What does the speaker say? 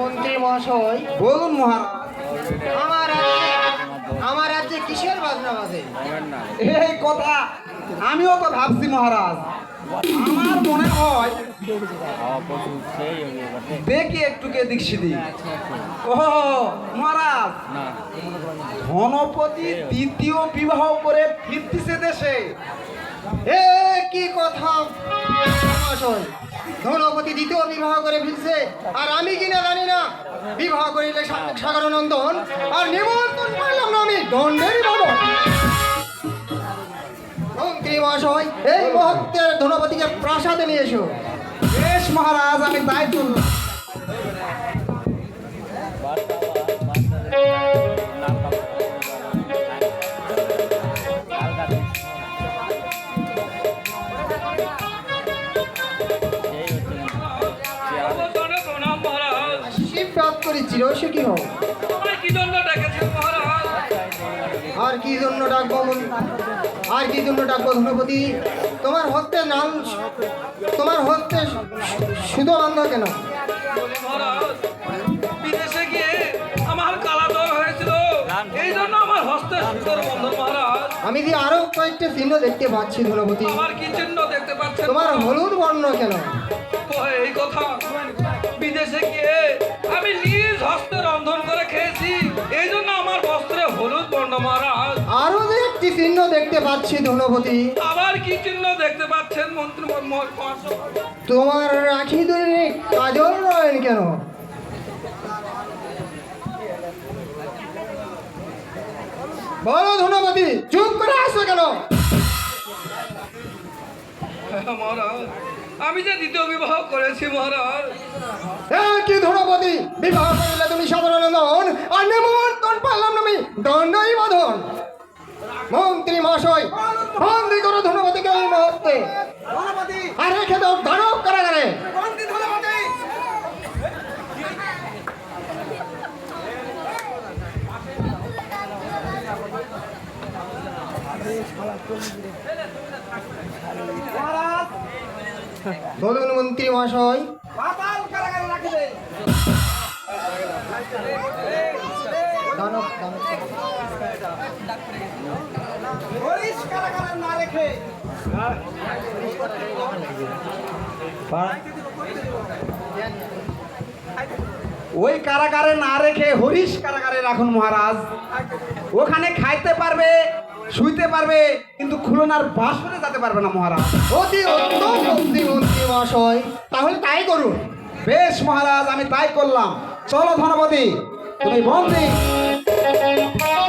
মন্ত্রী মহাশয় বলুন মহারাজ আমার রাজ্যে আমার রাজ্যে কিসের বাজনা বাজে? এই কথা আমিও তো ভাবছি মহারাজ। আমার মনে হয় দেখি একটু সেদিক। ও মহারাজ ধনপতি দ্বিতীয় বিবাহ করে ফিরতিছে দেশে। এ, কি কথা? মহাশয়, ধনপতি দ্বিতীয় বিবাহ করে ফিরছে আর আমি কিনা জানি না। বিবাহ করিলে সা- সাগর নন্দন, আর নিমন্ত্রণ পাইলাম না আমি, দণ্ডের বাবু। মন্ত্রী মহাশয়, এই মুহূর্তের ধনপতিকে প্রাসাদে নিয়ে এসো। বেশ মহারাজ, আমি করলাম করি চিরসুখী হও কি জন্য আর কি জন্য ডাকবো আর কি জন্য ডাকবো ধনপতি? তোমার হস্তে নাম তোমার হস্তে সুতো বান্ধ কেন? বিদেশে গিয়ে আমার কালা জ্বর হয়েছিল। এই জন্য আমার হস্তে বন্ধ মহারাজ। আমি যে আরও কয়েকটা চিহ্ন দেখতে পাচ্ছি ধনপতি। আমার কি চিহ্ন দেখতে পাচ্ছেন তোমার হলুদ বর্ণ কেন? এই কথা। মহারাজ। আরও যে একটি চিহ্ন দেখতে পাচ্ছি ধনপতি। আবার কি চিহ্ন দেখতে পাচ্ছেন মন্ত্রী তোমার রাখি ধরে কাজল নয়ন কেন? বলো ধনপতি চুপ করে আসো কেন? মহারাজ। আমি যে দ্বিতীয় বিবাহ করেছি মহারাজ। এ কি ধনপতি? বিবাহ করলে তুমি সাধারণ নন আর নিমন্ত্রণ পারলাম না আমি দণ্ডই বাঁধন মন্ত্রী মহাশয়, বন্দি করো ধনপতিকে এই মুহূর্তে। আর রেখে দাও দানব কারাগারে। বলুন মন্ত্রী মহাশয়। ওই কারাগারে না রেখে হরিশ কারাগারে রাখুন মহারাজ। ওখানে খাইতে পারবে, শুইতে পারবে, কিন্তু খুলনার বাসরে যেতে পারবে না মহারাজ। অতি মন্ত্রী মন্ত্রী মহাশয় তাহলে তাই করুন। বেশ মহারাজ, আমি তাই করলাম। চলো ধনপতি, তুমি বন্দি। Thank.